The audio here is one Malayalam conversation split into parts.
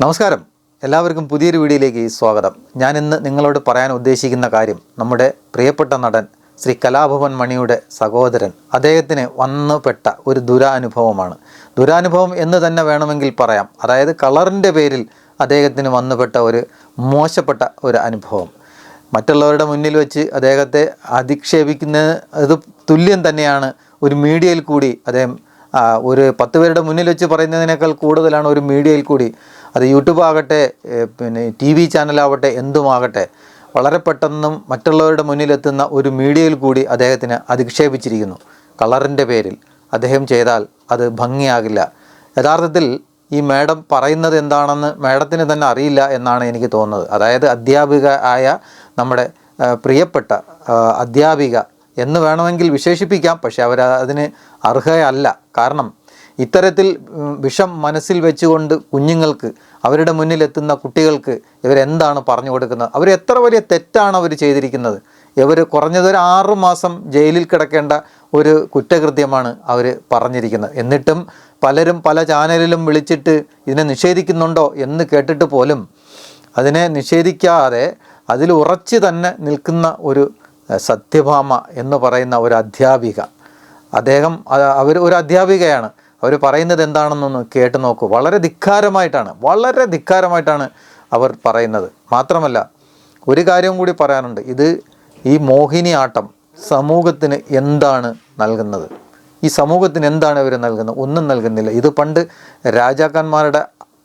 നമസ്കാരം. എല്ലാവർക്കും പുതിയൊരു വീഡിയോയിലേക്ക് സ്വാഗതം. ഞാൻ ഇന്ന് നിങ്ങളോട് പറയാൻ ഉദ്ദേശിക്കുന്ന കാര്യം നമ്മുടെ പ്രിയപ്പെട്ട നടൻ ശ്രീ കലാഭവൻ മണിയുടെ സഹോദരൻ. അദ്ദേഹത്തിന് വന്നുപെട്ട ഒരു ദുരാനുഭവമാണ്. ദുരാനുഭവം എന്ന് തന്നെ വേണമെങ്കിൽ പറയാം. അതായത് കളറിന്റെ പേരിൽ അദ്ദേഹത്തിന് വന്നുപെട്ട ഒരു മോശപ്പെട്ട ഒരു അനുഭവം. മറ്റുള്ളവരുടെ മുന്നിൽ വെച്ച് അദ്ദേഹത്തെ അധിക്ഷേപിക്കുന്ന അത് തുല്യം തന്നെയാണ് ഒരു മീഡിയയിൽ കൂടി അദ്ദേഹം ഒരു പത്ത് പേരുടെ മുന്നിൽ വെച്ച് പറയുന്നതിനേക്കാൾ കൂടുതലാണ് ഒരു മീഡിയയിൽ കൂടി അത് യൂട്യൂബ് ആകട്ടെ പിന്നെ ടി വി ചാനലാവട്ടെ എന്തുമാകട്ടെ വളരെ പെട്ടെന്നും മറ്റുള്ളവരുടെ മുന്നിലെത്തുന്ന ഒരു മീഡിയയിൽ കൂടി അദ്ദേഹത്തിന് അധിക്ഷേപിച്ചിരിക്കുന്നു. കളറിന്റെ പേരിൽ അദ്ദേഹം ചെയ്താൽ അത് ഭംഗിയാകില്ല. യഥാർത്ഥത്തിൽ ഈ മാഡം പറയുന്നത് എന്താണെന്ന് മാഡത്തിന് തന്നെ അറിയില്ല എന്നാണ് എനിക്ക് തോന്നുന്നത്. അതായത് അധ്യാപിക ആയ നമ്മുടെ പ്രിയപ്പെട്ട അധ്യാപിക എന്ന് വേണമെങ്കിൽ വിശേഷിപ്പിക്കാം പക്ഷെ അവർ അതിന് അർഹയല്ല. കാരണം ഇത്തരത്തിൽ വിഷം മനസ്സിൽ വെച്ചുകൊണ്ട് കുഞ്ഞുങ്ങൾക്ക് അവരുടെ മുന്നിലെത്തുന്ന കുട്ടികൾക്ക് ഇവരെന്താണ് പറഞ്ഞു കൊടുക്കുന്നത്? അവർ എത്ര വലിയ തെറ്റാണ് അവർ ചെയ്തിരിക്കുന്നത്? ഇവർ കുറഞ്ഞത് ഒരു ആറ് മാസം ജയിലിൽ കിടക്കേണ്ട ഒരു കുറ്റകൃത്യമാണ് അവർ പറഞ്ഞിരിക്കുന്നത്. എന്നിട്ടും പലരും പല ചാനലിലും വിളിച്ചിട്ട് ഇതിനെ നിഷേധിക്കുന്നുണ്ടോ എന്ന് കേട്ടിട്ട് പോലും അതിനെ നിഷേധിക്കാതെ അതിൽ ഉറച്ചു തന്നെ നിൽക്കുന്ന ഒരു സത്യഭാമ എന്ന് പറയുന്ന ഒരു അധ്യാപിക. അദ്ദേഹം അവർ ഒരു അധ്യാപികയാണ്. അവർ പറയുന്നത് എന്താണെന്നൊന്ന് കേട്ട് നോക്കൂ. വളരെ ധിക്കാരമായിട്ടാണ് വളരെ ധിക്കാരമായിട്ടാണ് അവർ പറയുന്നത്. മാത്രമല്ല ഒരു കാര്യം കൂടി പറയാനുണ്ട്. ഇത് ഈ മോഹിനിയാട്ടം സമൂഹത്തിന് എന്താണ് നൽകുന്നത്? ഈ സമൂഹത്തിന് എന്താണ് ഇവർ നൽകുന്നത്? ഒന്നും നൽകുന്നില്ല. ഇത് പണ്ട് രാജാക്കന്മാരുടെ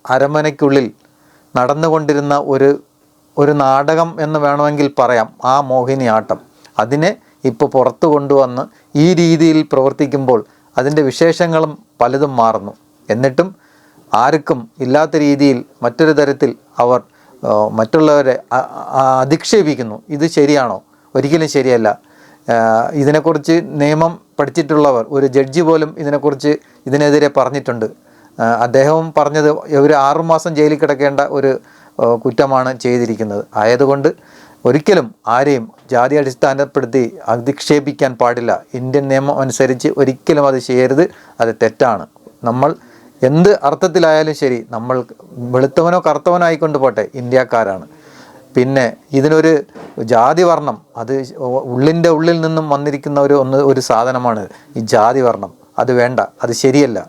അരമനയ്ക്കുള്ളിൽ നടന്നുകൊണ്ടിരുന്ന ഒരു ഒരു നാടകം എന്ന് വേണമെങ്കിൽ പറയാം ആ മോഹിനിയാട്ടം അതിനെ ഇപ്പോൾ പുറത്തു കൊണ്ടുവന്ന് ഈ രീതിയിൽ പ്രവർത്തിക്കുമ്പോൾ അതിന്റെ വിശേഷങ്ങളും പലതും മാറുന്നു. എന്നിട്ടും ആർക്കും ഇല്ലാത്ത രീതിയിൽ മറ്റൊരു തരത്തിൽ അവർ മറ്റുള്ളവരെ അധിക്ഷേപിക്കുന്നു. ഇത് ശരിയാണോ? ഒരിക്കലും ശരിയല്ല. ഇതിനെക്കുറിച്ച് നിയമം പഠിച്ചിട്ടുള്ളവർ ഒരു ജഡ്ജി പോലും ഇതിനെക്കുറിച്ച് ഇതിനെതിരെ പറഞ്ഞിട്ടുണ്ട്. അദ്ദേഹവും പറഞ്ഞത് ഒരു ആറുമാസം ജയിലിൽ കിടക്കേണ്ട ഒരു കുറ്റമാണ് ചെയ്തിരിക്കുന്നത്. ആയതുകൊണ്ട് ഒരിക്കലും ആരെയും ജാതി അടിസ്ഥാനപ്പെടുത്തി അധിക്ഷേപിക്കാൻ പാടില്ല. ഇന്ത്യൻ നിയമം അനുസരിച്ച് ഒരിക്കലും അത് ചെയ്യരുത്. അത് തെറ്റാണ്. നമ്മൾ എന്ത് അർത്ഥത്തിലായാലും ശരി നമ്മൾ വെളുത്തവനോ കറുത്തവനോ ആയിക്കൊണ്ട് പോട്ടെ ഇന്ത്യക്കാരാണ്. പിന്നെ ഇതിനൊരു ജാതി വർണം അത് ഉള്ളിന്റെ ഉള്ളിൽ നിന്നും വന്നിരിക്കുന്ന ഒരു ഒന്ന് ഒരു സാധനമാണ് ഈ ജാതി വർണം. അത് വേണ്ട അത് ശരിയല്ല.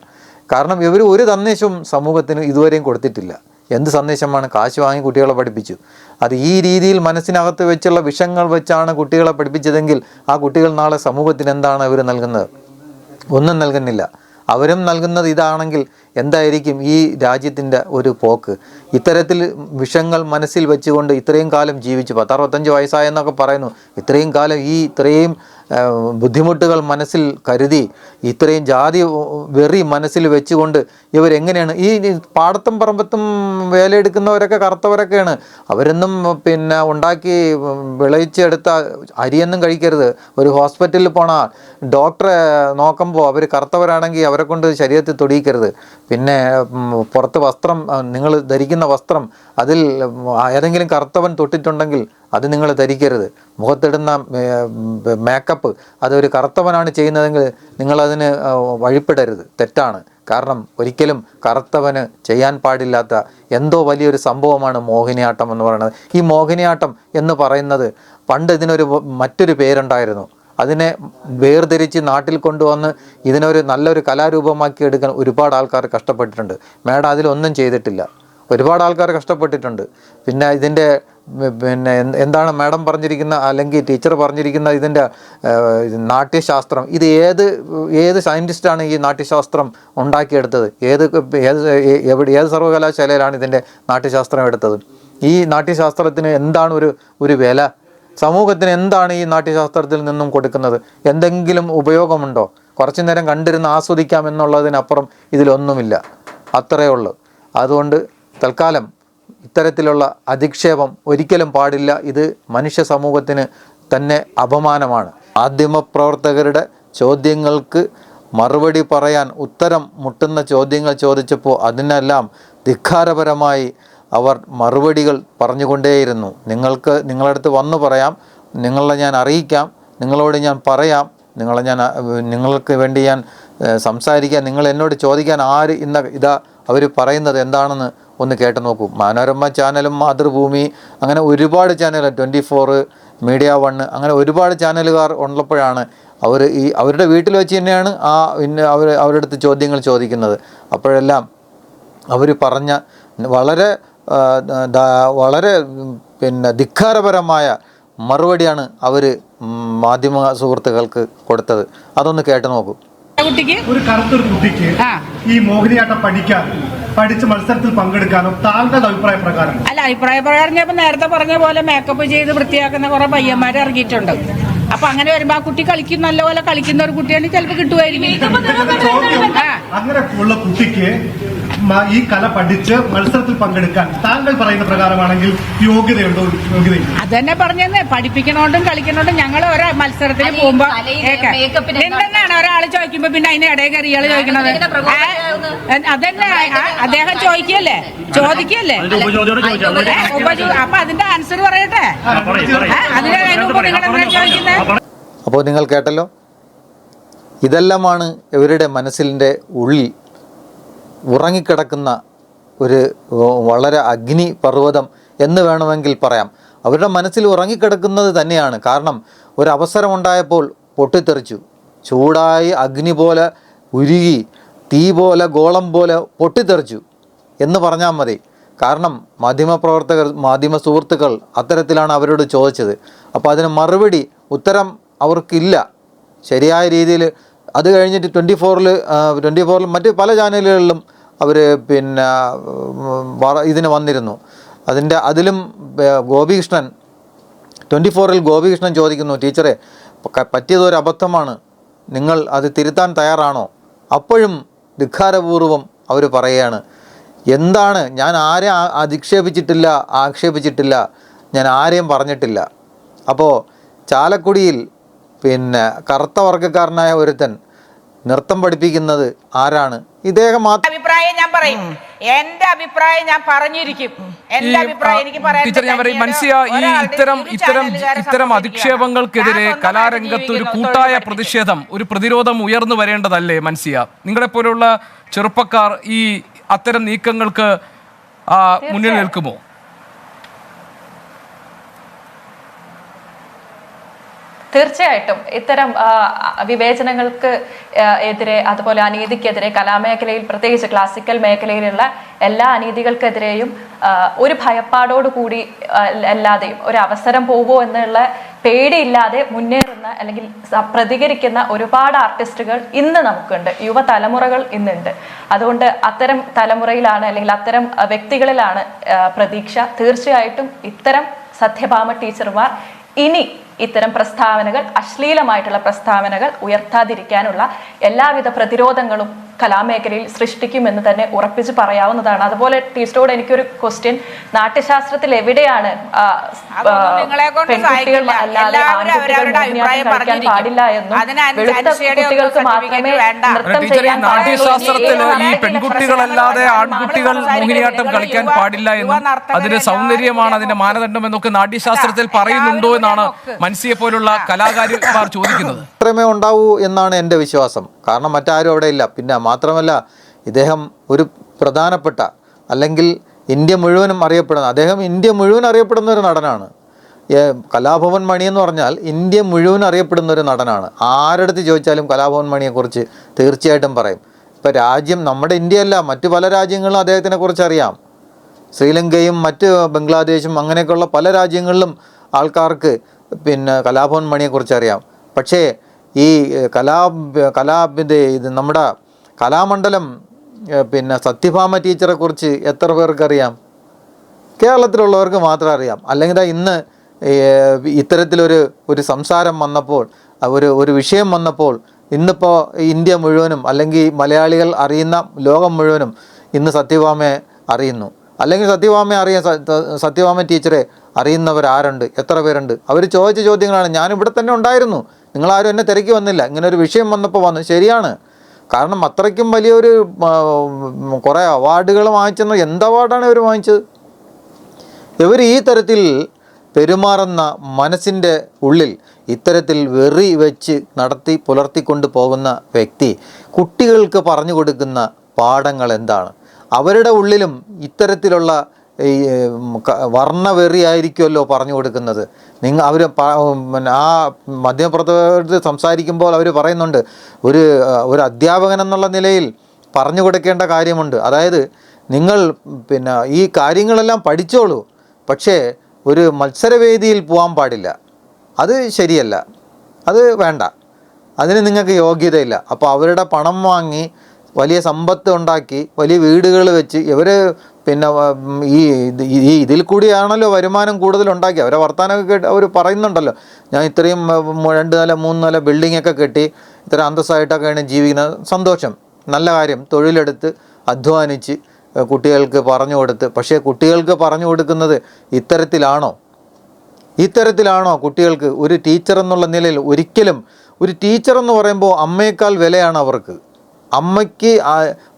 കാരണം ഇവർ ഒരു സന്ദേശവും സമൂഹത്തിന് ഇതുവരെയും കൊടുത്തിട്ടില്ല. എന്ത് സന്ദേശമാണ്? കാശ് വാങ്ങി കുട്ടികളെ പഠിപ്പിച്ചു. അത് ഈ രീതിയിൽ മനസ്സിനകത്ത് വെച്ചുള്ള വിഷങ്ങൾ വെച്ചാണ് കുട്ടികളെ പഠിപ്പിച്ചതെങ്കിൽ ആ കുട്ടികൾ നാളെ സമൂഹത്തിന് എന്താണ് അവർ നൽകുന്നത്? ഒന്നും നൽകുന്നില്ല. അവരും നൽകുന്നത് ഇതാണെങ്കിൽ എന്തായിരിക്കും ഈ രാജ്യത്തിന്റെ ഒരു പോക്ക്? ഇത്തരത്തിൽ വിഷങ്ങൾ മനസ്സിൽ വെച്ചുകൊണ്ട് ഇത്രയും കാലം ജീവിച്ചു. പത്തറുപത്തഞ്ച് വയസ്സായെന്നൊക്കെ പറയുന്നു. ഇത്രയും കാലം ഈ ഇത്രയും ബുദ്ധിമുട്ടുകൾ മനസ്സിൽ കരുതി ഇത്രയും ജാതി വെറി മനസ്സിൽ വെച്ചുകൊണ്ട് ഇവരെങ്ങനെയാണ്? ഈ പാടത്തും പറമ്പത്തും വേലയെടുക്കുന്നവരൊക്കെ കറുത്തവരൊക്കെയാണ്. അവരൊന്നും പിന്നെ ഉണ്ടാക്കി വിളയിച്ചെടുത്ത അരിയൊന്നും കഴിക്കരുത്. ഒരു ഹോസ്പിറ്റലിൽ പോണ ഡോക്ടറെ നോക്കുമ്പോൾ അവർ കറുത്തവരാണെങ്കിൽ അവരെ കൊണ്ട് ശരീരത്തിൽ തൊടിയിക്കരുത്. പിന്നെ പുറത്ത് വസ്ത്രം നിങ്ങൾ ധരിക്കുന്ന വസ്ത്രം അതിൽ ഏതെങ്കിലും കറുത്തവൻ തൊട്ടിട്ടുണ്ടെങ്കിൽ അത് നിങ്ങൾ ധരിക്കരുത്. മുഖത്തിടുന്ന മേക്കപ്പ് അതൊരു കറുത്തവനാണ് ചെയ്യുന്നതെങ്കിൽ നിങ്ങളതിന് വഴിപ്പെടരുത്. തെറ്റാണ്. കാരണം ഒരിക്കലും കറുത്തവന് ചെയ്യാൻ പാടില്ലാത്ത എന്തോ വലിയൊരു സംഭവമാണ് മോഹിനിയാട്ടം എന്ന് പറയുന്നത്. ഈ മോഹിനിയാട്ടം എന്ന് പറയുന്നത് പണ്ട് ഇതിനൊരു മറ്റൊരു പേരുണ്ടായിരുന്നു. അതിനെ വേർതിരിച്ച് നാട്ടിൽ കൊണ്ടുവന്ന് ഇതിനൊരു നല്ലൊരു കലാരൂപമാക്കി എടുക്കാൻ ഒരുപാട് ആൾക്കാർ കഷ്ടപ്പെട്ടിട്ടുണ്ട്. മേഡം അതിലൊന്നും ചെയ്തിട്ടില്ല. ഒരുപാട് ആൾക്കാർ കഷ്ടപ്പെട്ടിട്ടുണ്ട്. പിന്നെ ഇതിന്റെ പിന്നെ എന്താണ് മാഡം പറഞ്ഞിരിക്കുന്ന അല്ലെങ്കിൽ ടീച്ചർ പറഞ്ഞിരിക്കുന്ന ഇതിന്റെ നാട്യശാസ്ത്രം ഇത് ഏത് ഏത് സയന്റിസ്റ്റാണ് ഈ നാട്യശാസ്ത്രം ഉണ്ടാക്കിയെടുത്തത്? ഏത് ഏത് എവിടെ ഏത് സർവകലാശാലയിലാണ് ഇതിന്റെ നാട്യശാസ്ത്രം എടുത്തത്? ഈ നാട്യശാസ്ത്രത്തിന് എന്താണ് ഒരു ഒരു വില? സമൂഹത്തിന് എന്താണ് ഈ നാട്യശാസ്ത്രത്തിൽ നിന്നും കൊടുക്കുന്നത്? എന്തെങ്കിലും ഉപയോഗമുണ്ടോ? കുറച്ചു നേരം കണ്ടിരുന്ന് ആസ്വദിക്കാം എന്നുള്ളതിനപ്പുറം ഇതിലൊന്നുമില്ല. അത്രയേ ഉള്ളൂ. അതുകൊണ്ട് തൽക്കാലം ഇത്തരത്തിലുള്ള അധിക്ഷേപം ഒരിക്കലും പാടില്ല. ഇത് മനുഷ്യ സമൂഹത്തിന് തന്നെ അപമാനമാണ്. മാധ്യമപ്രവർത്തകരുടെ ചോദ്യങ്ങൾക്ക് മറുപടി പറയാൻ ഉത്തരം മുട്ടുന്ന ചോദ്യങ്ങൾ ചോദിച്ചപ്പോൾ അതിനെല്ലാം ധിക്കാരപരമായി അവർ മറുപടികൾ പറഞ്ഞുകൊണ്ടേയിരുന്നു. നിങ്ങൾക്ക് നിങ്ങളടുത്ത് വന്നു പറയാം. നിങ്ങളെ ഞാൻ അറിയിക്കാം. നിങ്ങളോട് ഞാൻ പറയാം. നിങ്ങളെ ഞാൻ നിങ്ങൾക്ക് വേണ്ടി ഞാൻ സംസാരിക്കാം. സംസാരിക്കാൻ നിങ്ങൾ എന്നോട് ചോദിക്കാൻ ആര് ഇന്ന ഇതാ അവർ പറയുന്നത് എന്താണെന്ന് ഒന്ന് കേട്ട് നോക്കൂ. മനോരമ ചാനലും മാതൃഭൂമി അങ്ങനെ ഒരുപാട് channel twenty four media one അങ്ങനെ ഒരുപാട് ചാനലുകാർ ഉള്ളപ്പോഴാണ് അവർ ഈ അവരുടെ വീട്ടിൽ വെച്ച് തന്നെയാണ് ആ പിന്നെ അവർ അവരുടെ അടുത്ത് ചോദ്യങ്ങൾ ചോദിക്കുന്നത്. അപ്പോഴെല്ലാം അവർ പറഞ്ഞ വളരെ വളരെ പിന്നെ ധിക്കാരപരമായ മറുപടിയാണ് അവർ മാധ്യമ സുഹൃത്തുക്കൾക്ക് കൊടുത്തത്. അതൊന്ന് കേട്ട് നോക്കൂ. കുട്ടിക്ക്? ഒരു കറുത്തൊരു കുട്ടിക്ക് ഈ മോഹിനിയാട്ടം പഠിക്കാൻ പഠിച്ച് മത്സരത്തിൽ പങ്കെടുക്കാനും താങ്കളുടെ അഭിപ്രായ പ്രകാരം. അല്ല അഭിപ്രായ പ്രകാരം ഞാൻ നേരത്തെ പറഞ്ഞ പോലെ മേക്കപ്പ് ചെയ്ത് വൃത്തിയാക്കുന്ന കുറെ പയ്യന്മാർ ഇറങ്ങിയിട്ടുണ്ട്. അപ്പൊ അങ്ങനെ വരുമ്പോ ആ കുട്ടി കളിക്കും നല്ലപോലെ കളിക്കുന്ന ഒരു കുട്ടിയാണെങ്കിൽ ചിലപ്പോ കിട്ടുമായിരിക്കും അങ്ങനെ ഉള്ള കുട്ടിക്ക് ഈ കല പഠിച്ച് മത്സരത്തിൽ പങ്കെടുക്കാൻ താങ്കൾ പറയുന്ന പ്രകാരമാണെങ്കിൽ യോഗ്യതയുണ്ടോ? യോഗ്യത അത് തന്നെ പറഞ്ഞെന്ന്. പഠിപ്പിക്കണോണ്ടും കളിക്കണോണ്ടും ഞങ്ങൾ ഒരേ മത്സരത്തിന് പോകുമ്പോ എന്തെന്നാണ് ഒരാൾ ചോദിക്കുമ്പോ പിന്നെ അതിന് ഇടയിൽ കയറി ഇയാൾ ചോദിക്കണത്. അതന്നെ ആ, അദ്ദേഹം ചോദിക്കല്ലേ ചോദിക്കല്ലേ അപ്പൊ അതിന്റെ ആൻസർ പറയട്ടെ? അതിന് നിങ്ങൾ എന്താ ചോദിക്കുന്നത് അപ്പോൾ നിങ്ങൾ കേട്ടല്ലോ? ഇതെല്ലാമാണ് ഇവരുടെ മനസ്സിന്റെ ഉള്ളിൽ ഉറങ്ങിക്കിടക്കുന്ന ഒരു വളരെ അഗ്നി പർവതം എന്ന് വേണമെങ്കിൽ പറയാം. അവരുടെ മനസ്സിൽ ഉറങ്ങിക്കിടക്കുന്നത് തന്നെയാണ്. കാരണം ഒരവസരമുണ്ടായപ്പോൾ പൊട്ടിത്തെറിച്ചു. ചൂടായി അഗ്നി പോലെ ഉരുകി തീ പോലെ ഗോളം പോലെ പൊട്ടിത്തെറിച്ചു എന്ന് പറഞ്ഞാൽ മതി. കാരണം മാധ്യമപ്രവർത്തകർ മാധ്യമ സുഹൃത്തുക്കൾ അത്തരത്തിലാണ് അവരോട് ചോദിച്ചത്. അപ്പോൾ അതിന് മറുപടി ഉത്തരം അവർക്കില്ല. ശരിയായ രീതിയിൽ അത് കഴിഞ്ഞിട്ട് ട്വന്റി ഫോറിൽ ട്വന്റി ഫോറിൽ മറ്റ് പല ചാനലുകളിലും അവർ പിന്നെ ഇതിന് വന്നിരുന്നു. അതിന്റെ അതിലും ഗോപികൃഷ്ണൻ ട്വന്റി ഫോറിൽ ഗോപികൃഷ്ണൻ ചോദിക്കുന്നു ടീച്ചറെ പറ്റിയതൊരു അബദ്ധമാണ്. നിങ്ങൾ അത് തിരുത്താൻ തയ്യാറാണോ? അപ്പോഴും ധിഖാരപൂർവം അവർ പറയുകയാണ് എന്താണ്? ഞാൻ ആരെ അധിക്ഷേപിച്ചിട്ടില്ല ആക്ഷേപിച്ചിട്ടില്ല ഞാൻ ആരെയും പറഞ്ഞിട്ടില്ല. അപ്പോൾ ചാലക്കുടിയിൽ പിന്നെ കറുത്ത വർഗക്കാരനായ ഒരുത്തൻ നൃത്തം പഠിപ്പിക്കുന്നത് ആരാണ്? ഇദ്ദേഹം മാത്രം അഭിപ്രായം ഞാൻ പറയും. എന്റെ അഭിപ്രായം ഞാൻ പറഞ്ഞിരിക്കും. എന്റെ അഭിപ്രായം എനിക്ക് പറയാൻ ടീച്ചർ ഞാൻ പറയും മനസ്സിയ ഈ ഇത്തരം ഇത്തരം ഇത്തരം അധിക്ഷേപങ്ങൾക്കെതിരെ കലാരംഗത്ത് ഒരു കൂട്ടായ പ്രതിഷേധം ഒരു പ്രതിരോധം ഉയർന്നു വരേണ്ടതല്ലേ മൻസിയ നിങ്ങളെ പോലുള്ള ചെറുപ്പക്കാർ ഈ അത്തരം നീക്കങ്ങൾക്ക് മുന്നിൽ നിൽക്കുമോ? തീർച്ചയായിട്ടും ഇത്തരം വിവേചനങ്ങൾക്ക് എതിരെ അതുപോലെ അനീതിക്കെതിരെ കലാമേഖലയിൽ പ്രത്യേകിച്ച് ക്ലാസിക്കൽ മേഖലയിലുള്ള എല്ലാ അനീതികൾക്കെതിരെയും ഒരു ഭയപ്പാടോടുകൂടി അല്ലാതെയും ഒരു അവസരം പോവോ എന്നുള്ള പേടിയില്ലാതെ മുന്നേറുന്ന അല്ലെങ്കിൽ പ്രതികരിക്കുന്ന ഒരുപാട് ആർട്ടിസ്റ്റുകൾ ഇന്ന് നമുക്കുണ്ട്. യുവതലമുറകൾ ഇന്നുണ്ട്. അതുകൊണ്ട് അത്തരം തലമുറയിലാണ് അല്ലെങ്കിൽ അത്തരം വ്യക്തികളിലാണ് പ്രതീക്ഷ. തീർച്ചയായിട്ടും ഇത്തരം സത്യഭാമ ടീച്ചർമാർ ഇനി ഇത്തരം പ്രസ്താവനകൾ അശ്ലീലമായിട്ടുള്ള പ്രസ്താവനകൾ ഉയർത്താതിരിക്കാനുള്ള എല്ലാവിധ പ്രതിരോധങ്ങളും കലാമേഖലയിൽ സൃഷ്ടിക്കുമെന്ന് തന്നെ ഉറപ്പിച്ച് പറയാവുന്നതാണ്. അതുപോലെ ടീച്ചറോട് എനിക്കൊരു ക്വസ്റ്റ്യൻ നാട്യശാസ്ത്രത്തിൽ എവിടെയാണ് പെൺകുട്ടികൾ അല്ലാതെ ആൺകുട്ടികൾ മോഹിനിയാട്ടം അഭിപ്രായം കളിക്കാൻ. പാടില്ല എന്നും വെളുത്ത കുട്ടികൾക്ക് മാത്രമേ നൃത്തം ചെയ്യാൻ നാട്യശാസ്ത്രത്തിൽ ഈ പെൺകുട്ടികളല്ലാതെ ആൺകുട്ടികൾ മോഹിനിയാട്ടം കളിക്കാൻ പാടില്ല എന്നും അതിന്റെ സൗന്ദര്യമാണ് അതിന്റെ മാനദണ്ഡം എന്നൊക്കെ നാട്യശാസ്ത്രത്തിൽ പറയുന്നുണ്ടോ എന്നാണ് മൻസിയെ പോലുള്ള കലാകാരിമാർ ചോദിക്കുന്നത്. മാത്രമേ ഉണ്ടാവൂ എന്നാണ് എന്റെ വിശ്വാസം. കാരണം മറ്റാരും അവിടെ ഇല്ല. പിന്നെ മാത്രമല്ല ഇദ്ദേഹം ഒരു പ്രധാനപ്പെട്ട അല്ലെങ്കിൽ ഇന്ത്യ മുഴുവനും അറിയപ്പെടുന്ന അദ്ദേഹം ഇന്ത്യ മുഴുവൻ അറിയപ്പെടുന്ന ഒരു നടനാണ്. കലാഭവൻ മണി എന്ന് പറഞ്ഞാൽ ഇന്ത്യ മുഴുവൻ അറിയപ്പെടുന്ന ഒരു നടനാണ്. ആരടുത്ത് ചോദിച്ചാലും കലാഭവൻ മണിയെക്കുറിച്ച് തീർച്ചയായിട്ടും പറയും. ഇപ്പോൾ രാജ്യം നമ്മുടെ ഇന്ത്യയല്ല മറ്റു പല രാജ്യങ്ങളും അദ്ദേഹത്തിനെ കുറിച്ച് അറിയാം. ശ്രീലങ്കയും മറ്റ് ബംഗ്ലാദേശും അങ്ങനെയൊക്കെയുള്ള പല രാജ്യങ്ങളിലും ആൾക്കാർക്ക് പിന്നെ കലാഭവൻ മണിയെക്കുറിച്ച് അറിയാം. പക്ഷേ ഈ കലാ കലാ ഇത് നമ്മുടെ കലാമണ്ഡലം പിന്നെ സത്യഭാമ ടീച്ചറെ കുറിച്ച് എത്ര പേർക്കറിയാം? കേരളത്തിലുള്ളവർക്ക് മാത്രം അറിയാം. അല്ലെങ്കിൽ ഇന്ന് ഇത്തരത്തിലൊരു ഒരു സംസാരം വന്നപ്പോൾ ഒരു ഒരു വിഷയം വന്നപ്പോൾ ഇന്നിപ്പോൾ ഇന്ത്യ മുഴുവനും അല്ലെങ്കിൽ മലയാളികൾ അറിയുന്ന ലോകം മുഴുവനും ഇന്ന് സത്യഭാമയെ അറിയുന്നു. അല്ലെങ്കിൽ സത്യഭാമയെ അറിയാൻ സത്യഭാമ ടീച്ചറെ അറിയുന്നവർ ആരുണ്ട് എത്ര പേരുണ്ട്? അവർ ചോദിച്ച ചോദ്യങ്ങളാണ്. ഞാനിവിടെ തന്നെ ഉണ്ടായിരുന്നു. നിങ്ങളാരും എന്നെ തിരക്കി വന്നില്ല. ഇങ്ങനെ ഒരു വിഷയം വന്നപ്പോൾ വന്നു. ശരിയാണ്. കാരണം അത്രയ്ക്കും വലിയൊരു കുറേ അവാർഡുകൾ വാങ്ങിച്ചെന്ന് എന്ത് അവാർഡാണ് ഇവർ വാങ്ങിച്ചത്? ഇവർ ഈ തരത്തിൽ പെരുമാറുന്ന മനസ്സിന്റെ ഉള്ളിൽ ഇത്തരത്തിൽ വെറി വെച്ച് നടത്തി പുലർത്തിക്കൊണ്ട് പോകുന്ന വ്യക്തി കുട്ടികൾക്ക് പറഞ്ഞു കൊടുക്കുന്ന പാഠങ്ങൾ എന്താണ്? അവരുടെ ഉള്ളിലും ഇത്തരത്തിലുള്ള ഈ വർണവെറിയായിരിക്കുമല്ലോ പറഞ്ഞു കൊടുക്കുന്നത്. നിങ്ങൾ അവർ പിന്നെ ആ മധ്യപ്രദേശത്ത് സംസാരിക്കുമ്പോൾ അവർ പറയുന്നുണ്ട് ഒരു ഒരു അധ്യാപകൻ എന്നുള്ള നിലയിൽ പറഞ്ഞു കൊടുക്കേണ്ട കാര്യമുണ്ട്. അതായത് നിങ്ങൾ പിന്നെ ഈ കാര്യങ്ങളെല്ലാം പഠിച്ചോളൂ പക്ഷേ ഒരു മത്സരവേദിയിൽ പോകാൻ പാടില്ല. അത് ശരിയല്ല. അത് വേണ്ട. അതിന് നിങ്ങൾക്ക് യോഗ്യതയില്ല. അപ്പോൾ അവരുടെ പണം വാങ്ങി വലിയ സമ്പത്ത് ഉണ്ടാക്കി വലിയ വീടുകൾ വെച്ച് ഇവർ പിന്നെ ഈ ഈ ഇതിൽ കൂടിയാണല്ലോ വരുമാനം കൂടുതൽ ഉണ്ടാക്കി അവരെ വർത്തമാനമൊക്കെ കേട്ട് അവർ പറയുന്നുണ്ടല്ലോ. ഞാൻ ഇത്രയും രണ്ട് നില മൂന്ന് നില ബിൽഡിംഗ് ഒക്കെ കെട്ടി ഇത്ര അന്തസ്സായിട്ടൊക്കെയാണ് ജീവിക്കുന്നത്. സന്തോഷം. നല്ല കാര്യം. തൊഴിലെടുത്ത് അധ്വാനിച്ച് കുട്ടികൾക്ക് പറഞ്ഞു കൊടുത്ത്. പക്ഷേ കുട്ടികൾക്ക് പറഞ്ഞു കൊടുക്കുന്നത് ഇത്തരത്തിലാണോ? ഇത്തരത്തിലാണോ കുട്ടികൾക്ക്? ഒരു ടീച്ചർ എന്നുള്ള നിലയിൽ ഒരിക്കലും ഒരു ടീച്ചർ എന്ന് പറയുമ്പോൾ അമ്മയേക്കാൾ വിലയാണ് അവർക്ക്. അമ്മയ്ക്ക്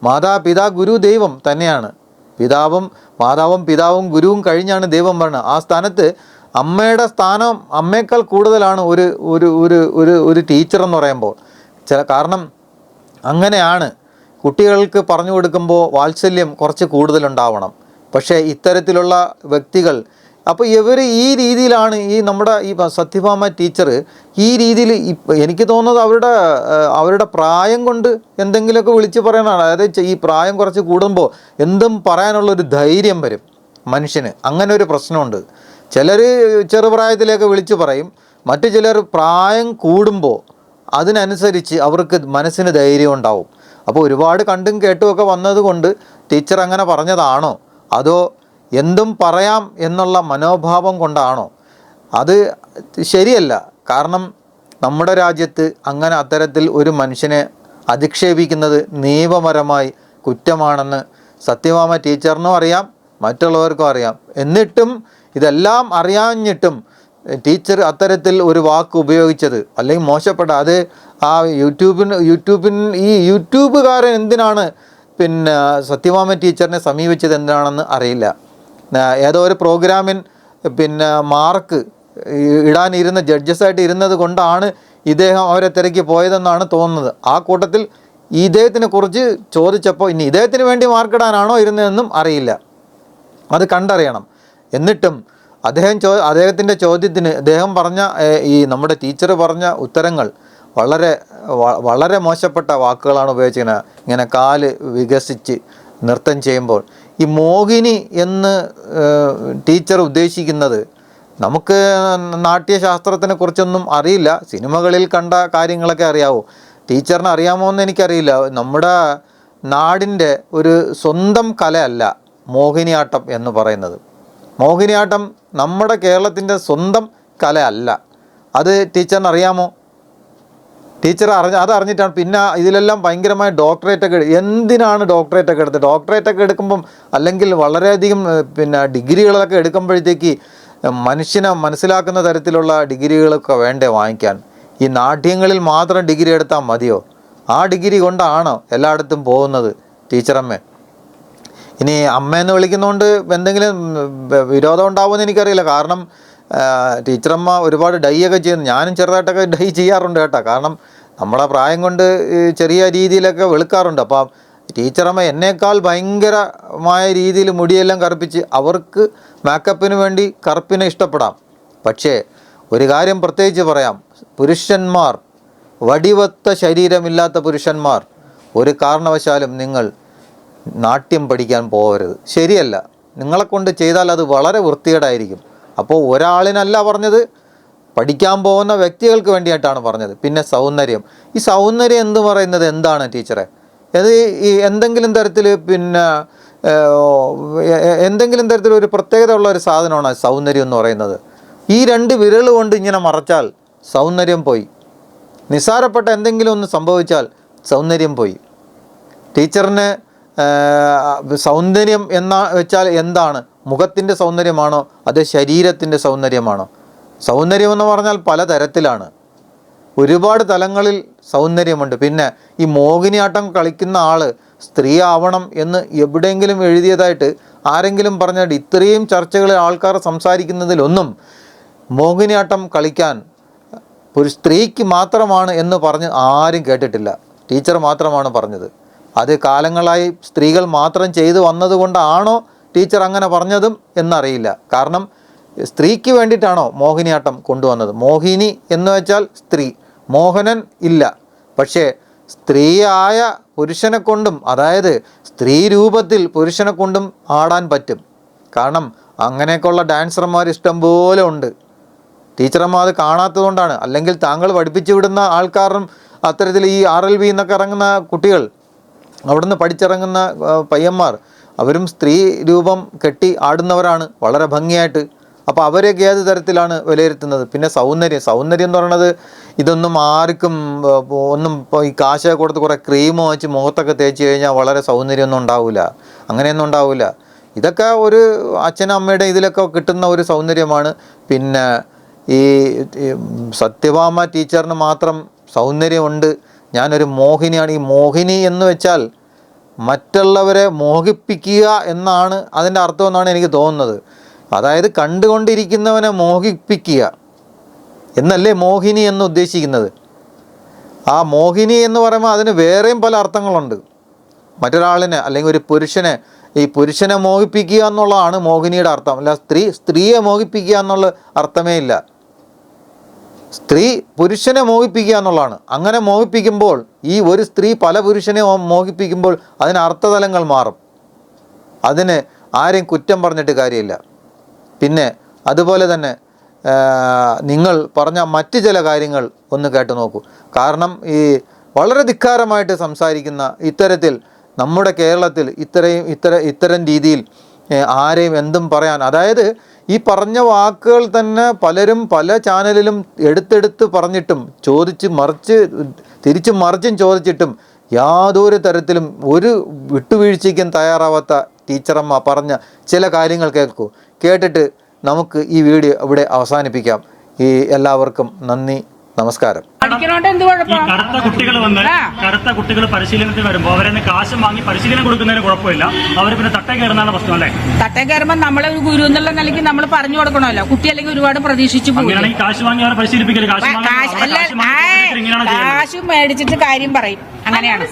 മാതാപിതാ ഗുരു ദൈവം തന്നെയാണ്. പിതാവും മാതാവും പിതാവും ഗുരുവും കഴിഞ്ഞാണ് ദൈവം പറഞ്ഞത് ആ സ്ഥാനത്ത് അമ്മയുടെ സ്ഥാനം അമ്മയേക്കാൾ കൂടുതലാണ് ഒരു ഒരു ഒരു ഒരു ഒരു ടീച്ചർ എന്ന് പറയുമ്പോൾ. ചില കാരണം അങ്ങനെയാണ്. കുട്ടികൾക്ക് പറഞ്ഞു കൊടുക്കുമ്പോൾ വാത്സല്യം കുറച്ച് കൂടുതലുണ്ടാവണം. പക്ഷേ ഇത്തരത്തിലുള്ള വ്യക്തികൾ അപ്പോൾ ഇവർ ഈ രീതിയിലാണ് ഈ നമ്മുടെ ഈ സത്യഭാമ ടീച്ചർ ഈ രീതിയിൽ എനിക്ക് തോന്നുന്നത് അവരുടെ അവരുടെ പ്രായം കൊണ്ട് എന്തെങ്കിലുമൊക്കെ വിളിച്ച് പറയാനാണ് അതായത് ഈ പ്രായം കുറച്ച് കൂടുമ്പോൾ എന്തും പറയാനുള്ളൊരു ധൈര്യം വരും മനുഷ്യന്. അങ്ങനെ ഒരു പ്രശ്നമുണ്ട്. ചിലർ ചെറുപ്രായത്തിലേക്ക് വിളിച്ച് പറയും. മറ്റു ചിലർ പ്രായം കൂടുമ്പോൾ അതിനനുസരിച്ച് അവർക്ക് മനസ്സിന് ധൈര്യം ഉണ്ടാവും. അപ്പോൾ ഒരുപാട് കണ്ടും കേട്ടുമൊക്കെ വന്നതുകൊണ്ട് ടീച്ചർ അങ്ങനെ പറഞ്ഞതാണോ? അതോ എന്തും പറയാം എന്നുള്ള മനോഭാവം കൊണ്ടാണോ? അത് ശരിയല്ല. കാരണം നമ്മുടെ രാജ്യത്ത് അങ്ങനെ അത്തരത്തിൽ ഒരു മനുഷ്യനെ അധിക്ഷേപിക്കുന്നത് നിയമപരമായി കുറ്റമാണെന്ന് സത്യഭാമ ടീച്ചറിനും അറിയാം മറ്റുള്ളവർക്കും അറിയാം. എന്നിട്ടും ഇതെല്ലാം അറിയാഞ്ഞിട്ടും ടീച്ചർ അത്തരത്തിൽ ഒരു വാക്ക് ഉപയോഗിച്ചത് അല്ലെങ്കിൽ മോശപ്പെട്ട അത് ആ യൂട്യൂബിന് യൂട്യൂബിന് ഈ യൂട്യൂബുകാരൻ എന്തിനാണ് പിന്നെ സത്യഭാമ ടീച്ചറിനെ സമീപിച്ചത് എന്തിനാണെന്ന് അറിയില്ല. ഏതോ ഒരു പ്രോഗ്രാമിൻ പിന്നെ മാർക്ക് ഇടാനിരുന്ന ജഡ്ജസായിട്ട് ഇരുന്നത് കൊണ്ടാണ് ഇദ്ദേഹം അവരെ തിരക്കി പോയതെന്നാണ് തോന്നുന്നത്. ആ കൂട്ടത്തിൽ ഇദ്ദേഹത്തിനെ കുറിച്ച് ചോദിച്ചപ്പോൾ ഇനി ഇദ്ദേഹത്തിന് വേണ്ടി മാർക്കിടാനാണോ ഇരുന്നതെന്നും അറിയില്ല. അത് കണ്ടറിയണം. എന്നിട്ടും അദ്ദേഹം ചോ അദ്ദേഹത്തിന്റെ ചോദ്യത്തിന് അദ്ദേഹം പറഞ്ഞ ഈ നമ്മുടെ ടീച്ചർ പറഞ്ഞ ഉത്തരങ്ങൾ വളരെ വളരെ മോശപ്പെട്ട വാക്കുകളാണ് ഉപയോഗിച്ചിരിക്കുന്നത്. ഇങ്ങനെ കാൽ വികസിച്ച് നൃത്തം ചെയ്യുമ്പോൾ ഈ മോഹിനി എന്ന് ടീച്ചർ ഉദ്ദേശിക്കുന്നത് നമുക്ക് നാട്യശാസ്ത്രത്തിനെ കുറിച്ചൊന്നും അറിയില്ല. സിനിമകളിൽ കണ്ട കാര്യങ്ങളൊക്കെ അറിയാവോ? ടീച്ചറിന് അറിയാമോ എന്ന് എനിക്കറിയില്ല. നമ്മുടെ നാടിന്റെ ഒരു സ്വന്തം കലയല്ല മോഹിനിയാട്ടം എന്ന് പറയുന്നത്. മോഹിനിയാട്ടം നമ്മുടെ കേരളത്തിന്റെ സ്വന്തം കലയല്ല. അത് ടീച്ചറിന് അറിയാമോ? ടീച്ചർ അറിഞ്ഞ അത് അറിഞ്ഞിട്ടാണ്. പിന്നെ ഇതിലെല്ലാം ഭയങ്കരമായ ഡോക്ടറേറ്റ് ഒക്കെ എന്തിനാണ് ഡോക്ടറേറ്റ് ഒക്കെ എടുത്തത്? ഡോക്ടറേറ്റ് ഒക്കെ എടുക്കുമ്പം അല്ലെങ്കിൽ വളരെയധികം പിന്നെ ഡിഗ്രികളൊക്കെ എടുക്കുമ്പോഴത്തേക്ക് മനുഷ്യനെ മനസ്സിലാക്കുന്ന തരത്തിലുള്ള ഡിഗ്രികളൊക്കെ വേണ്ടേ വാങ്ങിക്കാൻ? ഈ നാട്യങ്ങളിൽ മാത്രം ഡിഗ്രി എടുത്താൽ മതിയോ? ആ ഡിഗ്രി കൊണ്ടാണോ എല്ലായിടത്തും പോകുന്നത് ടീച്ചറമ്മേ. ഇനി അമ്മയെന്ന് വിളിക്കുന്നതുകൊണ്ട് എന്തെങ്കിലും വിരോധം ഉണ്ടാവുമെന്ന് എനിക്കറിയില്ല. കാരണം ടീച്ചറമ്മ ഒരുപാട് ഡൈ ഒക്കെ ചെയ്യുന്നു. ഞാനും ചെറുതായിട്ടൊക്കെ ഡൈ ചെയ്യാറുണ്ട് കേട്ടോ. കാരണം നമ്മളെ പ്രായം കൊണ്ട് ചെറിയ രീതിയിലൊക്കെ വെളുക്കാറുണ്ട്. അപ്പം ടീച്ചറമ്മ എന്നേക്കാൾ ഭയങ്കരമായ രീതിയിൽ മുടിയെല്ലാം കറുപ്പിച്ച് അവർക്ക് മേക്കപ്പിന് വേണ്ടി കറുപ്പിനെ ഇഷ്ടപ്പെടാം. പക്ഷേ ഒരു കാര്യം പ്രത്യേകിച്ച് പറയാം. പുരുഷന്മാർ വടിവത്ത ശരീരമില്ലാത്ത പുരുഷന്മാർ ഒരു കാരണവശാലും നിങ്ങൾ നാട്യം പഠിക്കാൻ പോകരുത് ശരിയല്ല. നിങ്ങളെ കൊണ്ട് ചെയ്താൽ അത് വളരെ വൃത്തികേടായിരിക്കും. അപ്പോൾ ഒരാളിനല്ല പറഞ്ഞത് പഠിക്കാൻ പോകുന്ന വ്യക്തികൾക്ക് വേണ്ടിയിട്ടാണ് പറഞ്ഞത്. പിന്നെ സൗന്ദര്യം. ഈ സൗന്ദര്യം എന്ന് പറയുന്നത്? എന്താണ് ടീച്ചറെ? അത് ഈ എന്തെങ്കിലും തരത്തിൽ പിന്നെ എന്തെങ്കിലും തരത്തിൽ ഒരു പ്രത്യേകത ഉള്ള ഒരു സാധനമാണ് സൗന്ദര്യം എന്ന് പറയുന്നത്. ഈ രണ്ട് വിരൽ കൊണ്ട് ഇങ്ങനെ മറച്ചാൽ സൗന്ദര്യം പോയി. നിസ്സാരപ്പെട്ട എന്തെങ്കിലും ഒന്ന് സംഭവിച്ചാൽ സൗന്ദര്യം പോയി. ടീച്ചറിന് സൗന്ദര്യം എന്ന വെച്ചാൽ എന്താണ്? മുഖത്തിന്റെ സൗന്ദര്യമാണോ? അതോ ശരീരത്തിന്റെ സൗന്ദര്യമാണോ? സൗന്ദര്യം എന്ന് പറഞ്ഞാൽ പലതരത്തിലാണ്. ഒരുപാട് തലങ്ങളിൽ സൗന്ദര്യമുണ്ട്. പിന്നെ ഈ മോഹിനിയാട്ടം കളിക്കുന്ന ആൾ സ്ത്രീ ആവണം എന്ന് എവിടെയെങ്കിലും എഴുതിയതായിട്ട് ആരെങ്കിലും പറഞ്ഞിട്ട് ഇത്രയും ചർച്ചകളിൽ ആൾക്കാർ സംസാരിക്കുന്നതിലൊന്നും മോഹിനിയാട്ടം കളിക്കാൻ ഒരു സ്ത്രീക്ക് മാത്രമാണ് എന്ന് പറഞ്ഞ് ആരും കേട്ടിട്ടില്ല. ടീച്ചർ മാത്രമാണ് പറഞ്ഞത്. അത് കാലങ്ങളായി സ്ത്രീകൾ മാത്രം ചെയ്തു വന്നതുകൊണ്ടാണോ ടീച്ചർ അങ്ങനെ പറഞ്ഞതും എന്നറിയില്ല. കാരണം സ്ത്രീക്ക് വേണ്ടിയിട്ടാണോ മോഹിനിയാട്ടം കൊണ്ടുവന്നത്? മോഹിനി എന്ന് വെച്ചാൽ സ്ത്രീ. മോഹനൻ ഇല്ല. പക്ഷേ സ്ത്രീയായ പുരുഷനെ കൊണ്ടും അതായത് സ്ത്രീ രൂപത്തിൽ പുരുഷനെ കൊണ്ടും ആടാൻ പറ്റും. കാരണം അങ്ങനെയൊക്കെയുള്ള ഡാൻസർമാർ ഇഷ്ടം പോലെ ഉണ്ട്. ടീച്ചർമാർ അത് കാണാത്തതുകൊണ്ടാണ്. അല്ലെങ്കിൽ താങ്കൾ പഠിപ്പിച്ചു വിടുന്ന ആൾക്കാരും അത്തരത്തിൽ ഈ ആർ എൽ വി എന്നൊക്കെ ഇറങ്ങുന്ന കുട്ടികൾ അവിടുന്ന് പഠിച്ചിറങ്ങുന്ന പയ്യന്മാർ അവരും സ്ത്രീ രൂപം കെട്ടി ആടുന്നവരാണ് വളരെ ഭംഗിയായിട്ട്. അപ്പോൾ അവരെയൊക്കെ ഏത് തരത്തിലാണ് വിലയിരുത്തുന്നത്? പിന്നെ സൗന്ദര്യം. സൗന്ദര്യം എന്ന് പറയുന്നത് ഇതൊന്നും ആർക്കും ഒന്നും ഈ കാശ കൊടുത്ത് കുറേ ക്രീം വെച്ച് മുഖത്തൊക്കെ തേച്ച് കഴിഞ്ഞാൽ വളരെ സൗന്ദര്യമൊന്നും ഉണ്ടാവില്ല അങ്ങനെയൊന്നും ഉണ്ടാവില്ല ഇതൊക്കെ ഒരു അച്ഛനും അമ്മയുടെ ഇതിലൊക്കെ കിട്ടുന്ന ഒരു സൗന്ദര്യമാണ്. പിന്നെ ഈ സത്യഭാമ ടീച്ചറിന് മാത്രം സൗന്ദര്യമുണ്ട്. ഞാനൊരു മോഹിനിയാണ്. ഈ മോഹിനി എന്ന് വെച്ചാൽ മറ്റുള്ളവരെ മോഹിപ്പിക്കുക എന്നാണ് അതിന്റെ അർത്ഥം എന്നാണ് എനിക്ക് തോന്നുന്നത്. അതായത് കണ്ടുകൊണ്ടിരിക്കുന്നവനെ മോഹിപ്പിക്കുക എന്നല്ലേ മോഹിനി എന്ന് ഉദ്ദേശിക്കുന്നത്? ആ മോഹിനി എന്ന് പറയുമ്പോൾ അതിന് വേറെയും പല അർത്ഥങ്ങളുണ്ട്. മറ്റൊരാളിനെ അല്ലെങ്കിൽ ഒരു പുരുഷനെ ഈ പുരുഷനെ മോഹിപ്പിക്കുക എന്നുള്ളതാണ് മോഹിനിയുടെ അർത്ഥം. അല്ല സ്ത്രീ സ്ത്രീയെ മോഹിപ്പിക്കുക എന്നുള്ള അർത്ഥമേ ഇല്ല. സ്ത്രീ പുരുഷനെ മോഹിപ്പിക്കുക എന്നുള്ളതാണ്. അങ്ങനെ മോഹിപ്പിക്കുമ്പോൾ ഈ ഒരു സ്ത്രീ പല പുരുഷനെ മോഹിപ്പിക്കുമ്പോൾ അതിന് അർത്ഥതലങ്ങൾ മാറും. അതിന് ആരെയും കുറ്റം പറഞ്ഞിട്ട് കാര്യമില്ല. പിന്നെ അതുപോലെ തന്നെ നിങ്ങൾ പറഞ്ഞ മറ്റ് ചില കാര്യങ്ങൾ ഒന്ന് കേട്ടു നോക്കൂ. കാരണം ഈ വളരെ ധിക്കാരമായിട്ട് സംസാരിക്കുന്ന ഇത്തരത്തിൽ നമ്മുടെ കേരളത്തിൽ ഇത്രയും ഇത്തര ഇത്തരം രീതിയിൽ ആരെയും എന്തും പറയാൻ അതായത് ഈ പറഞ്ഞ വാക്കുകൾ തന്നെ പലരും പല ചാനലിലും എടുത്തെടുത്ത് പറഞ്ഞിട്ടും ചോദിച്ച് മറിച്ച് തിരിച്ച് മറിച്ചും ചോദിച്ചിട്ടും യാതൊരു തരത്തിലും ഒരു വിട്ടുവീഴ്ചയ്ക്കും തയ്യാറാവാത്ത ടീച്ചറമ്മ പറഞ്ഞ ചില കാര്യങ്ങൾ കേൾക്കൂ. കേട്ടിട്ട് നമുക്ക് ഈ വീഡിയോ ഇവിടെ അവസാനിപ്പിക്കാം. ഈ എല്ലാവർക്കും നന്ദി നമസ്കാരം. കറുത്ത കുട്ടികൾ വന്ന്. കറുത്ത കുട്ടികൾ പരിശീലനത്തിന് വരുമ്പോൾ അവരെ കാശ് വാങ്ങി പരിശീലനം കൊടുക്കുന്നതിന് കുഴപ്പമില്ല. അവർ പിന്നെ തട്ടേ കയറുന്നതാണ് പ്രശ്നം അല്ലേ? തട്ടേ കയറുമ്പോ നമ്മളെ ഒരു ഗുരു എന്നുള്ള നിലയ്ക്ക് നമ്മൾ പറഞ്ഞു കൊടുക്കണമല്ലോ. കുട്ടി അല്ലെങ്കിൽ ഒരുപാട് പ്രതീക്ഷിച്ചു പോകും കാശ് വാങ്ങി അവരെ പരിശീലിപ്പിക്കൽ കാശ് മേടിച്ചിട്ട് കാര്യം പറയും. അങ്ങനെയാണ്.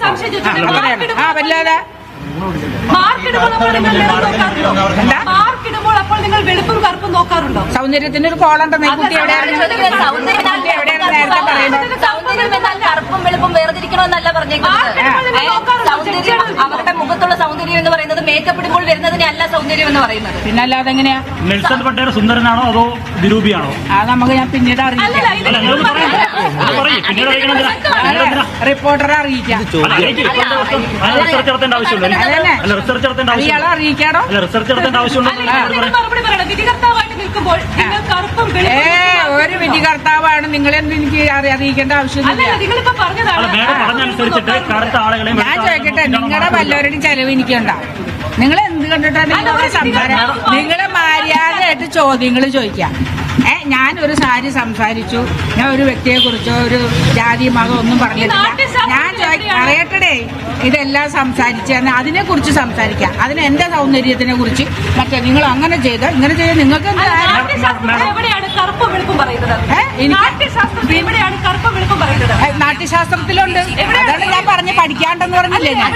ആ, വല്ലാതെ. മാർക്കിടുമ്പോൾ അപ്പോൾ നിങ്ങൾ വെളുപ്പും കറുപ്പും അപ്പോൾ നിങ്ങൾ വെളുപ്പും കറുപ്പും നോക്കാറുണ്ടോ സൗന്ദര്യത്തിന് ഒരു കോളുണ്ടെന്ന് കുട്ടി കറുപ്പും വെളുപ്പും വേർതിരിക്കണമെന്നല്ല പറഞ്ഞേക്കുന്നത്. സൗന്ദര്യം അവരുടെ മുഖത്തുള്ള സൗന്ദര്യം എന്ന് പറയുന്നത് മേക്കപ്പ് ഇടുമ്പോൾ വരുന്നതിനെ അല്ല സൗന്ദര്യം എന്ന് പറയുന്നത്. പിന്നെ അല്ലാതെ എങ്ങനെയാ? നെൽസൺ പട്ടേൽ സുന്ദരനാണോ അതോ ദുരൂപിയാണോ അത് നമുക്ക് ഞാൻ പിന്നീട് അറിയിക്കാം. നിങ്ങളൊന്ന്? റിപ്പോർട്ടറെ അറിയിക്കാം. റിസർച്ച് നടത്തേണ്ട ആവശ്യമുണ്ടോ അതന്നെ. അല്ല റിസർച്ച് നടത്തേണ്ട അറിയിക്കാടോ? റിസർച്ച് നടത്തേണ്ട ആവശ്യമുണ്ടോ ഒരു വിധികർത്താവാണ്. നിങ്ങൾ എനിക്ക് അറി- അറിയിക്കേണ്ട ആവശ്യമില്ല ഞാൻ ചോദിക്കട്ടെ നിങ്ങളുടെ വല്ലവരുടെയും ചെലവ് എനിക്കുണ്ടാവും നിങ്ങൾ എന്ത് കണ്ടിട്ടാണ് നിങ്ങളുടെ സംസാരം? നിങ്ങൾ മര്യാദയായിട്ട് ചോദ്യങ്ങൾ ചോദിക്കാം. ഏ ഞാൻ ഒരു സാരി സംസാരിച്ചു. ഞാൻ ഒരു വ്യക്തിയെ കുറിച്ചോ ഒരു ജാതി മതം ഒന്നും പറഞ്ഞിട്ടില്ല. ഞാൻ അറിയട്ടെ പറയട്ടെ ഇതെല്ലാം സംസാരിച്ച് അതിനെ കുറിച്ച് സംസാരിക്കാം. അതിന് എന്റെ സൗന്ദര്യത്തിനെ കുറിച്ച് മറ്റേ നിങ്ങൾ അങ്ങനെ ചെയ്ത ഇങ്ങനെ ചെയ്ത നിങ്ങൾക്ക് നാട്യശാസ്ത്രത്തിലുണ്ട്. അതാണ് ഞാൻ പറഞ്ഞ് പഠിക്കാണ്ടെന്ന് പറഞ്ഞില്ലേ ഞാൻ?